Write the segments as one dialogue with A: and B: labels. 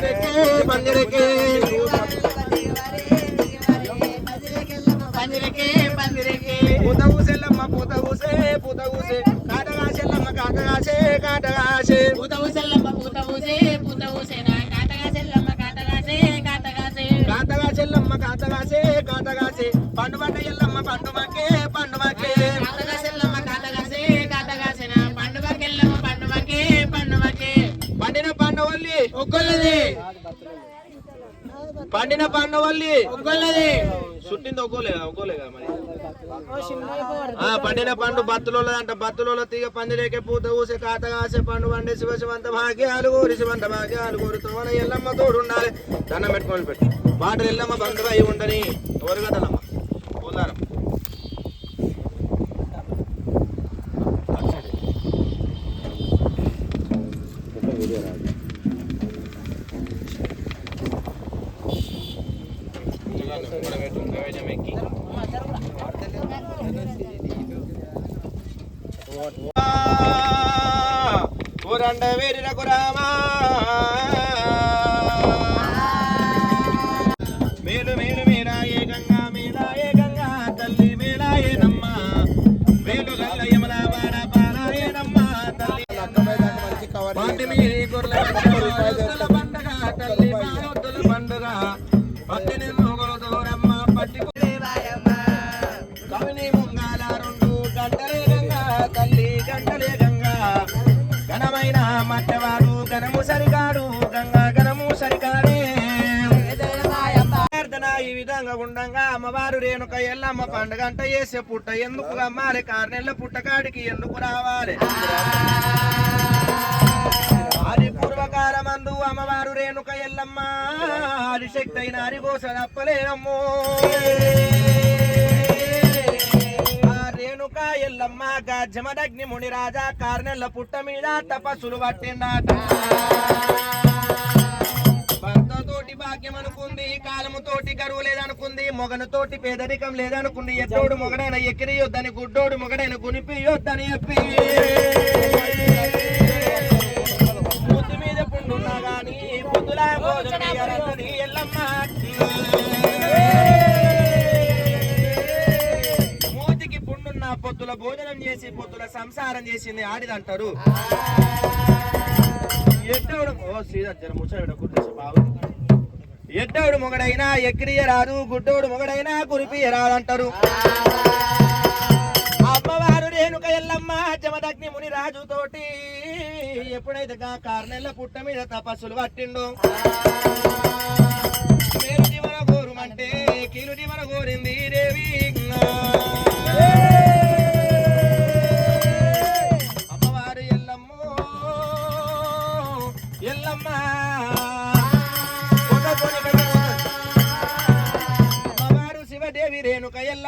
A: ఎల్లమ్మ పందిరెక్కే పందిరెక్కే పందిరెక్కే పందిరెక్కే పూత ఊసెల్లమ్మ పూత ఊసే పూత ఊసే కాటగాసెల్లమ్మ కాటగాసే కాటగాసే.
B: పూత ఊసెల్లమ్మ పూత ఊసే పూత ఊసేనా కాటగాసెల్లమ్మ కాటగాసే. కాటగాసే
A: కాటగాసెల్లమ్మ కాటగాసే కాటగాసే. పండు పంట ఎల్లమ్మ పండు
B: ఒక్కొల్లది
A: పండిన పండవల్లి
B: ఒక్కొల్లది
A: చుట్టింది ఒక్కోలే ఒక్కోలేగా మరి. ఆ పండిన పండు బత్తులో అంట బత్తులో తీగ పందిరేకే పూత ఊసే కాత కాసే పండు పండే శివ శివంత భాగ్యాలు కోరి శివంత భాగ్యాలు కోరి తోన ఎల్లమ్మ తోడు ఉండాలి దండం పెట్టుకొని పెట్టి. పాటలు ఎల్లమ్మ బంధువు అయి ఉండని ఎవరు కదలమ్మ? పోలారం ఊరండ వేరినకు రామా. ఈ విధంగా ఉండంగా అమ్మవారు రేణుక ఎల్లమ్మ పండుగ అంట చేసే పుట్ట ఎందుకు అమ్మాలి కారణెల్ల పుట్టకాడికి ఎందుకు రావాలి? ఆది పూర్వకాలమందు అమ్మవారు రేణుక ఎల్లమ్మ ఆదిశక్తి అయిన హరిఘోష తప్పలేనమ్మో రేణుక ఎల్లమ్మ గజమదగ్ని ముని రాజా కార్నెల్ల పుట్ట మీద తపస్సులు పట్టిందాట భాగ్యం అనుకుంది కాలముతోటి కరువు లేదనుకుంది మొగనతోటి పేదరికం లేదనుకుంది. ఎద్దోడు మొగడైన ఎక్కిరియొద్దని గుడ్డోడు మొగడైన గునిపియొద్దని చెప్పి. బుద్ధి మీద పుండున్నా గాని ఎల్లమ్మ. మూతికి పుండున్న పొద్దుల భోజనం చేసి పొద్దుల సంసారం చేసింది ఆడిదంటారు. ఎట్టవుడు ఓ శ్రీధర్ జర ముచ్చట గుర్తు ఎడ్డోడు మొగడైనా ఎక్కిరియ రాదు గుడ్డోడు మొగడైనా కురిపియ రాదంటారు అమ్మవారు రేణుక ఎల్లమ్మ జమదగ్ని ముని రాజు తోటి ఎప్పుడైతే కా కార్నెల్ల పుట్ట మీద తపస్సులు పట్టిండు మేలు దివన గోరుమంటే కీలు దివన గోరింది దేవి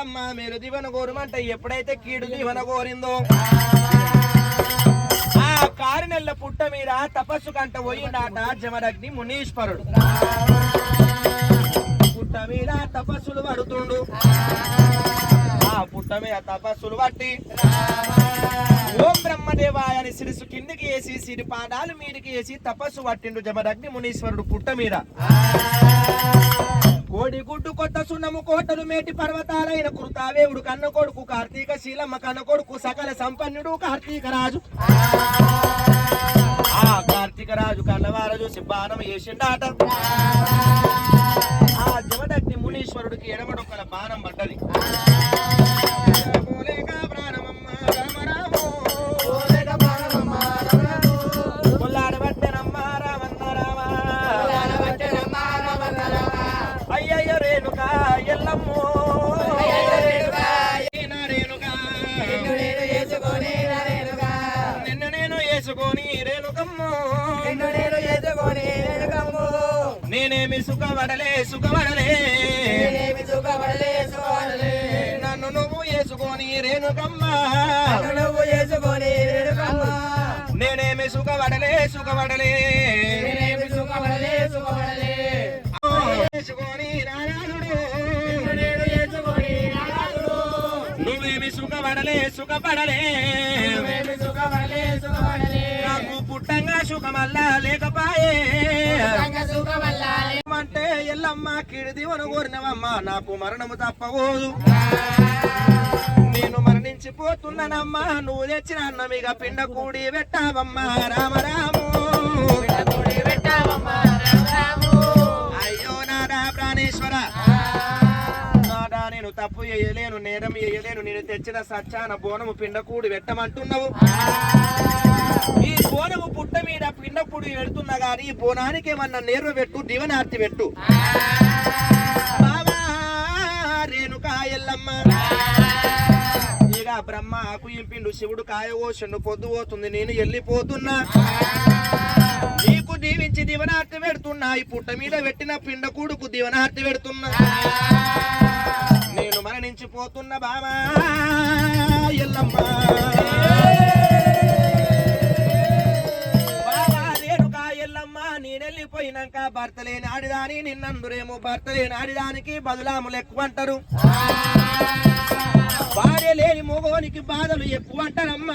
A: ఎల్లమ్మ మేలు దివన గోరుమంట ఎప్పుడైతే కీడు దివన గోరిందో ఆ కారు నెల్ల పుట్ట మీద తపస్సు కంట పోయిండాట జమదగ్ని మునీశ్వరుడు. పుట్ట మీద తపస్సులు పడుతుండు. ఆ పుట్ట మీద తపస్సులు పట్టి ఓం బ్రహ్మదేవాయ అని శిరసు కిందికి వేసి సిరి పాదాలు మీదికి వేసి తపస్సు పట్టిండు జమదగ్ని మునీశ్వరుడు పుట్ట మీద. కోడి గుడ్డు కొట్ట సున్నము కోటలు మేటి పర్వతాలైన కృతావేవుడు కన్న కొడుకు కార్తీక శీలమ్మ కన్న కొడుకు సకల సంపన్నుడు కార్తీక రాజు. ఆ కార్తీక రాజు కన్నవార చూసి బాణం వేసిండాట. ఆ జమదగ్ని మునీశ్వరుడికి ఎడమడొక్కల బాణం పడ్డది.
C: నేనేమి సుఖపడలే సుఖపడలే.
A: నన్ను నువ్వు వేసుకొని రేణుకమ్మ.
C: నువ్వు చేసుకొని రేణుకమ్మ.
A: నేనేమి సుఖపడలే సుఖపడలే. వేసుకొని నారాయణుడు నువ్వేమి సుఖపడలే సుఖపడలే.
C: సుఖపడలే సుఖపడలే.
A: నాకు పుట్టంగా సుఖమల్లా లేకపాయే అంటే ఎల్లమ్మ కిడిదివను కోరినవమ్మ నాకు మరణము తప్పబోదు నేను మరణించిపోతున్నానమ్మా నువ్వు తెచ్చిన అన్నమిగ పిండ కూడి పెట్టావమ్మా రామరాము.
C: తోడి పెట్టావమ్మ రామరాము.
A: అయ్యో నాడా ప్రాణేశ్వర. నాడా నేను తప్పు చేయలేను నేరం చేయలేను నేను తెచ్చిన సచ్చాన బోనము పిండ కూడి పెట్టమంటున్నావు ఈ బోనము పుట్ట మీద పిండ కూడి పెడుతున్నా గాని ఈ బోనానికి ఏమన్నా నేర్వ పెట్టు దివనార్తి పెట్టు. ఇక బ్రహ్మ ఆకు ఇంపిండు శివుడు కాయ ఓషండు పొద్దు పోతుంది నేను వెళ్ళిపోతున్నా నీకు దీవించి దివనార్తి పెడుతున్నా ఈ పుట్ట మీద పెట్టిన పిండ కూడుకు దివనార్తి పెడుతున్నా. నేను మరణించిపోతున్నా బావా. భర్త లేని ఆడిదాని నిన్నందురేమో భర్త లేని ఆడిదానికి బదులాములు ఎక్కువ అంటారు. భార్య లేని మొగోనికి బాధలు ఎక్కువ అంటారమ్మా.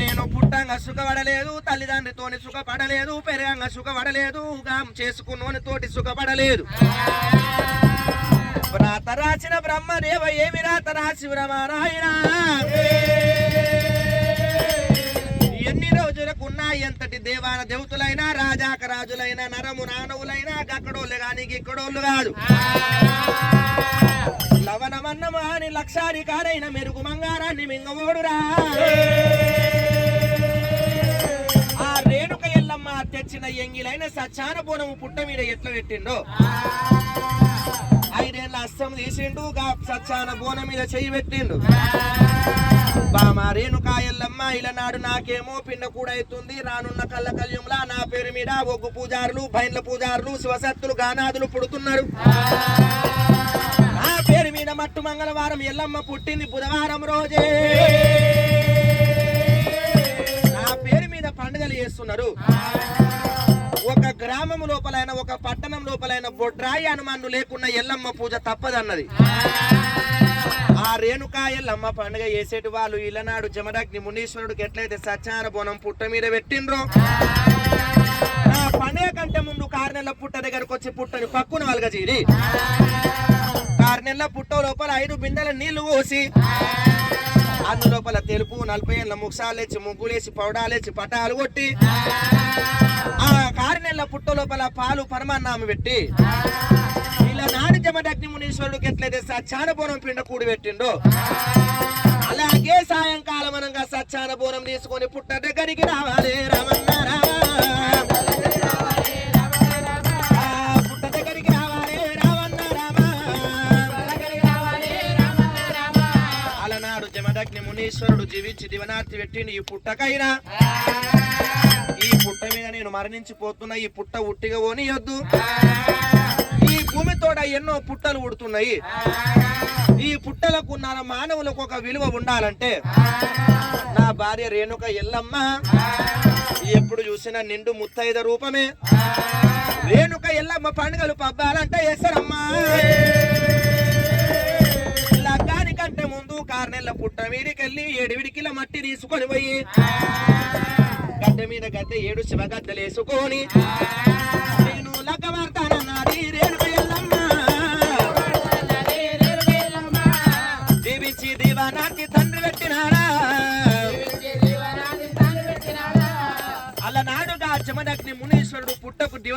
A: నేను పుట్టంగా సుఖపడలేదు తల్లిదండ్రితోని సుఖపడలేదు పెరగంగా సుఖపడలేదు గాం చేసుకున్నోని తోటి సుఖపడలేదు. రాత రాసిన బ్రహ్మదేవ ఏమి రాత రాసి నారాయణ ఎన్ని రోజులకున్నా ఎంతటి దేవాన దేవతలైనా రాజాక రాజులైనా నరము నానవులైనా గక్కడోళ్ళు గాని గిక్కడోళ్ళు కాదు. లవణమన్నమా అని లక్షాధికారైన మెరుగు మంగారాన్ని మింగవోడురా. ఆ. రేణుక ఎల్లమ్మ తెచ్చిన ఎంగిలైన సచ్చాన బోనము పుట్ట మీద ఎట్లా పెట్టిండో? ఐదేళ్ళ అస్సం తీసిండు సచ్చాన బోనం మీద చెయ్యి పెట్టిండు. బామ రేణుక ఎల్లమ్మ ఇలనాడు నాకేమో పిండ కూడా అవుతుంది రానున్న కళ్ళ కళ్యంలా నా పేరు మీద ఒగ్గు పూజారులు బైండ్ల పూజారులు శివసత్తులు గానాదులు పుడుతున్నారు. నా పేరు మీద మట్టు మంగళవారం ఎల్లమ్మ పుట్టింది బుధవారం రోజే. నా పేరు మీద పండుగలు చేస్తున్నారు. ఒక గ్రామం లోపలైన ఒక పట్టణం లోపలైన బొడ్రాయి హనుమాన్లు లేకున్న ఎల్లమ్మ పూజ తప్పదన్నది. ఆ రేణుకా ఎల్లమ్మ పండుగ చేసేటి వాళ్ళు ఇలనాడు జమదగ్ని మునీశ్వరుడికి ఎట్లయితే సత్యాన బోనం పుట్ట మీద పెట్టిండ్రో ఆ పండుగ కంటే ముందు కార్నెల్ల పుట్ట దగ్గరకు వచ్చి పుట్టని పక్కున వలగజీడి ఆరు నెలల పుట్ట లోపల ఐదు బిందెల నీళ్ళు పోసి అందు లోపల తెలుపు నలభై ఏళ్ళ ముక్సాలేసి ముగ్గులేసి పౌడాలేసి పటాలు కొట్టి ఆ కారు పుట్ట లోపల పాలు పరమాన్నాము పెట్టి నాడు జమదగ్ని మునీశ్వరుడికి ఎట్లయితే సచ్చాన బోనం పిండ కూడి పెట్టిండో? అలాగే సాయంకాలం అనంగా సచ్చాన బోనం తీసుకొని పుట్ట దగ్గరికి రావాలి రామన్న రామ పుట్ట రావాలి అలనాడు జమదగ్ని మునీశ్వరుడు జీవించి దివనార్తి పెట్టిండు ఈ పుట్టకైనా. ఈ పుట్ట మీద నేను మరణించిపోతున్నా ఈ పుట్ట ఉట్టిగా పోనీయొద్దు. భూమి తోడ ఎన్నో పుట్టలు ఉడుతున్నాయి. ఈ పుట్టలకు నా మానవులకు ఒక విలువ ఉండాలంటే నా భార్య రేణుక ఎల్లమ్మ ఎప్పుడు చూసినా నిండు ముత్తైద రూపమే. రేణుక ఎల్లమ్మ పండుగలు పబ్బాలంటే ఎసరమ్మా. లగ్గానికంటే ముందు కార్నెల్ల పుట్ట మీదికెళ్ళి ఏడువిడికిల మట్టి తీసుకొని పోయి గడ్డ మీద గడ్డ ఏడు శివగద్దలు వేసుకొని నేను లగ్గ వార్తానన్నది రేణు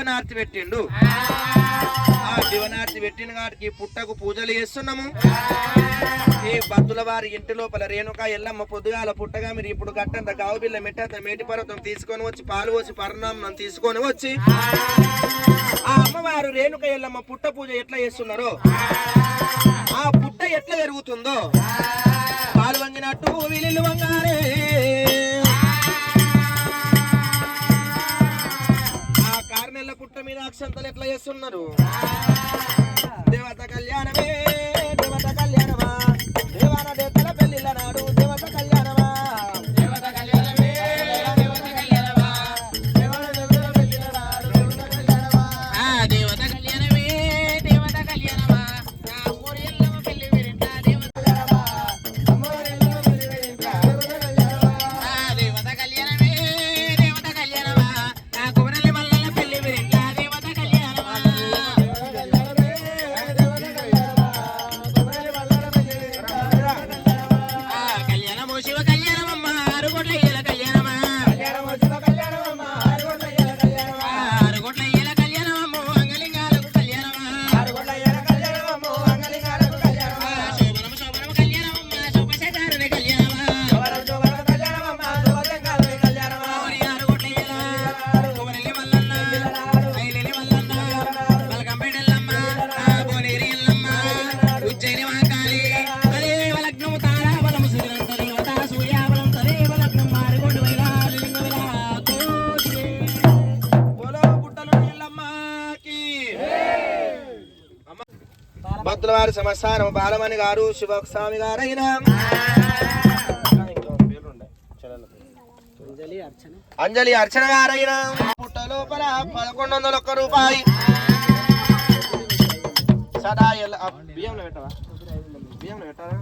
A: పుట్టకు పెట్టిండు. ఆ దివనార్తి పెట్టిన గారికి పుట్టకు పూజలు చేస్తున్నాము. ఈ భక్తుల వారి ఇంటి లోపల రేణుక ఎల్లమ్మ పొద్దుగాల పుట్టగా మీరు ఇప్పుడు గట్టంత గావుబిల్ల మెట్టంత మేటి పర్వతం తీసుకొని వచ్చి పాలు వచ్చి పరిణామం తీసుకొని వచ్చి ఆ అమ్మవారు రేణుక ఎల్లమ్మ పుట్ట పూజ ఎట్లా చేస్తున్నారో ఆ పుట్ట ఎట్లా జరుగుతుందో పాలు వంగినట్టు విలువంగారే పుట్ట మీద అక్షంతలు ఎట్లా చేస్తున్నారు? దేవత కళ్యాణమే దేవత కళ్యాణమా? దేవాన దేవతల పెళ్ళి నాడు భక్తుల వారి సమస్థానం బాలమణి గారు శివస్వామి గారైన. అంజలి అర్చన గారైన. పుట్ట లోపల పదకొండు వందల ఒక్క రూపాయి. సదా బియ్యంలో పెట్టవా? బియ్యంలో పెట్టారా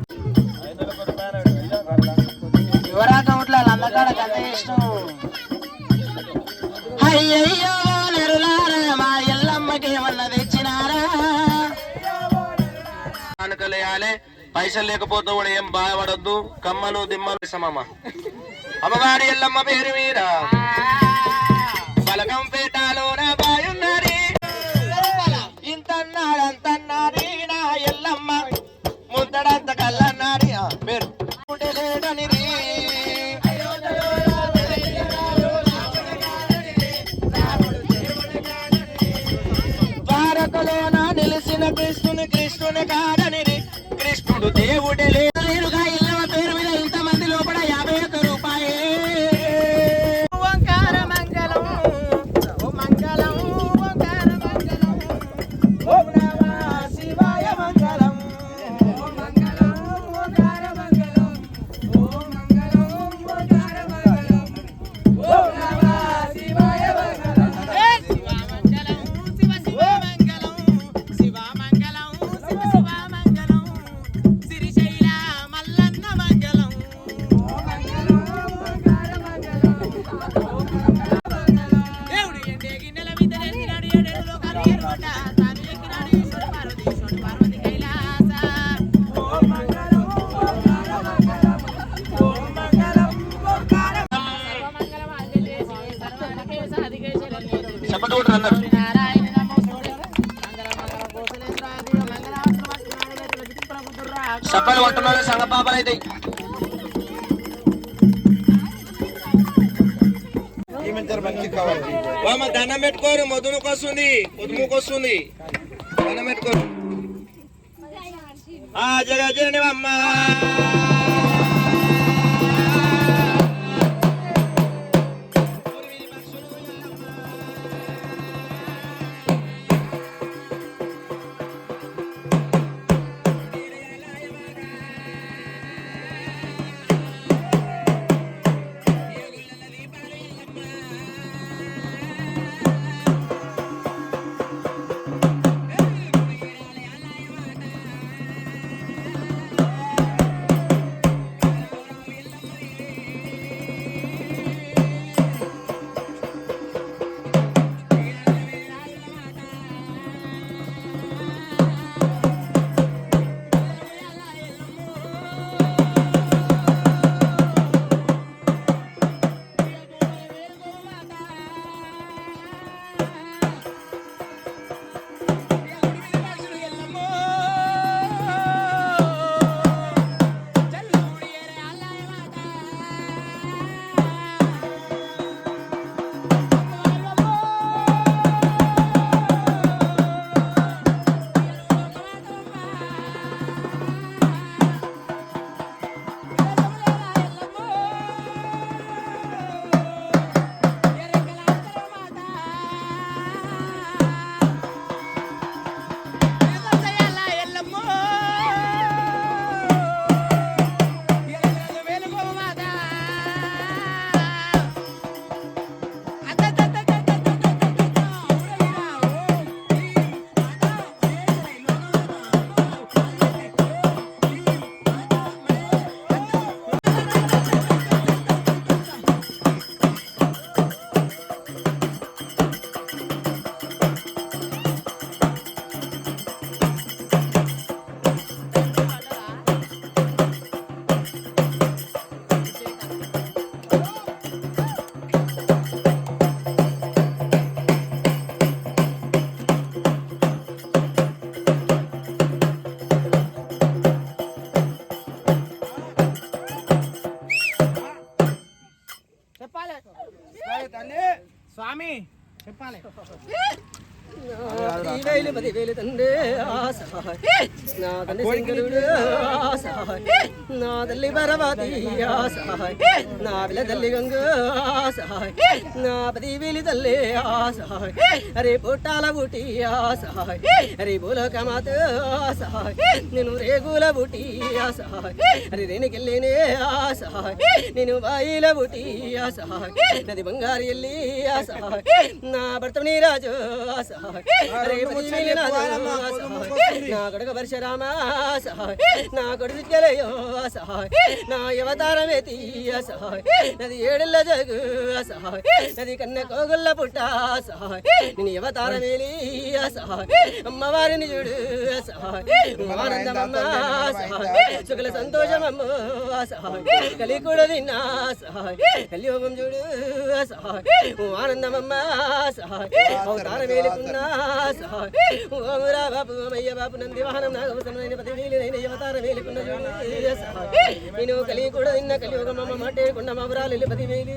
B: యువరాక ఉంట్ల మా ఎల్లమ్మకి తెచ్చినారా?
A: కానుకలేయాలి పైసలు లేకపోతే కూడా ఏం బాధపడద్దు. కమ్మలు దిమ్మలు ఇస్తామమ్మ అమ్మగారి ఎల్లమ్మ పేరు మీరా? కృష్ణుడు దేవుడే లోపలైతాయి మామ దండం పెట్టుకోరు మొదుముకొస్తుంది వస్తుంది దండం పెట్టుకోరు. ఆ
D: జగజనవమ్మ 你爸嘞 నా తల్లి పరవతి సహాయ్ నా పిల్ల తల్లి గంగ సహాయ్ నా పదివేలు తల్లి సహాయ్ అరే పుట్టాల బుటి సహాయ్ అరే బోలక మాత సహాయ్ నేను రేగుల బుటి సహాయ్ అరే రేణుకెళ్ళేనే సహాయ్ నేను బాయిల బుటి సహాయ్ నది బంగారు ఎల్లి సహాయ్ నా భర్త నీరాజు సహాయ్. నా కొడుకు పరశురామ సహాయ్. నా కొడుకు గలయో సహాయ్. నా అవతారమే తీయ సహాయ్. నది ఏడుల జగు సహాయ్. నది కన్న కోగుల్ల పుట్ట సహాయ్. నేను అవతారమేలి సహాయ్. అమ్మవారిని చూడు సహాయ్. ఆనందమమ్మ సహాయ్. సుఖల సంతోషమమ్మ సహాయ్. కలికూడ తిన్నా సహాయ్. కలియోగం చూడు సహాయ్. ఆనందమమ్మ సహాయ్. అవతారమేలుకున్నా సహాయ్ ఓమురా బాపు అయ్య బాపు నంది వాహనం నాగవసనమైన పది వేలినైన అవతార వేలుకున్న చూడు సహాయ్ నేను కలికూడ తిన్న కలియోగమమ్మ మాటే కొండ పది వేలు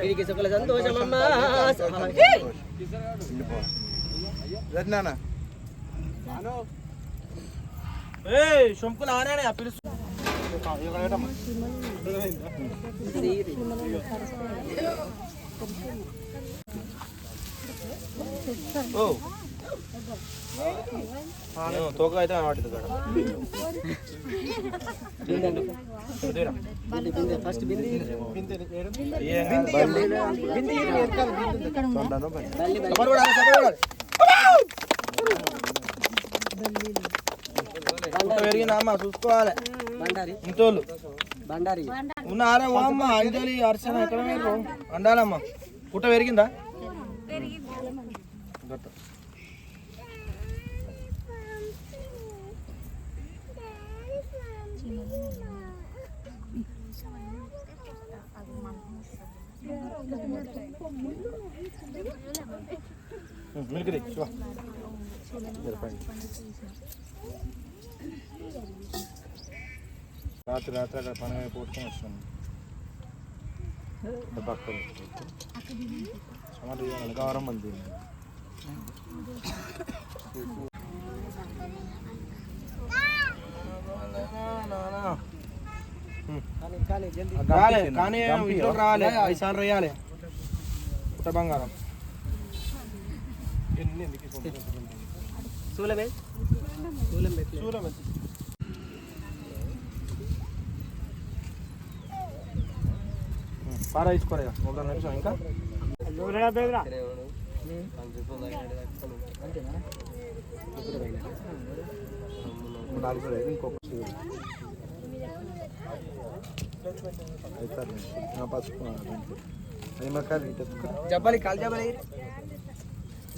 D: వీరికి సుఖల సంతోషమమ్మ సహాయ్
C: రత్నానా
A: సొంపులు ఆనే తోక అయితే పెరిగిన అమ్మ చూసుకోవాలి.
D: బండారి.
A: ఉన్నారా అమ్మ అంజలి అర్చన ఎక్కడ మీరు అండాలమ్మ పుట్ట పెరిగిందా? കേട്ടോ मिलकर देख चलो इधर पानी रात रात का पानी में पोट कौन सुन दबा कर
D: हमारे यहाँ लगा आराम बंदी है
A: రాలే కానీ రాలే ఐదు సార్లు వేయాలి పుట్ట బంగారం
D: చూలమే చూలం పెట్టి
A: చూలం ఎంత? ఉం, పారా ఇక. ఒక నిమిషం ఇంకా. పసుపు నా దాంట్లో. నిమ్మకాయలు ఇటు ఎత్తుకో.
D: జబ్బలి కాల్ జబ్బలి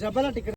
D: జబ్బల టికెట్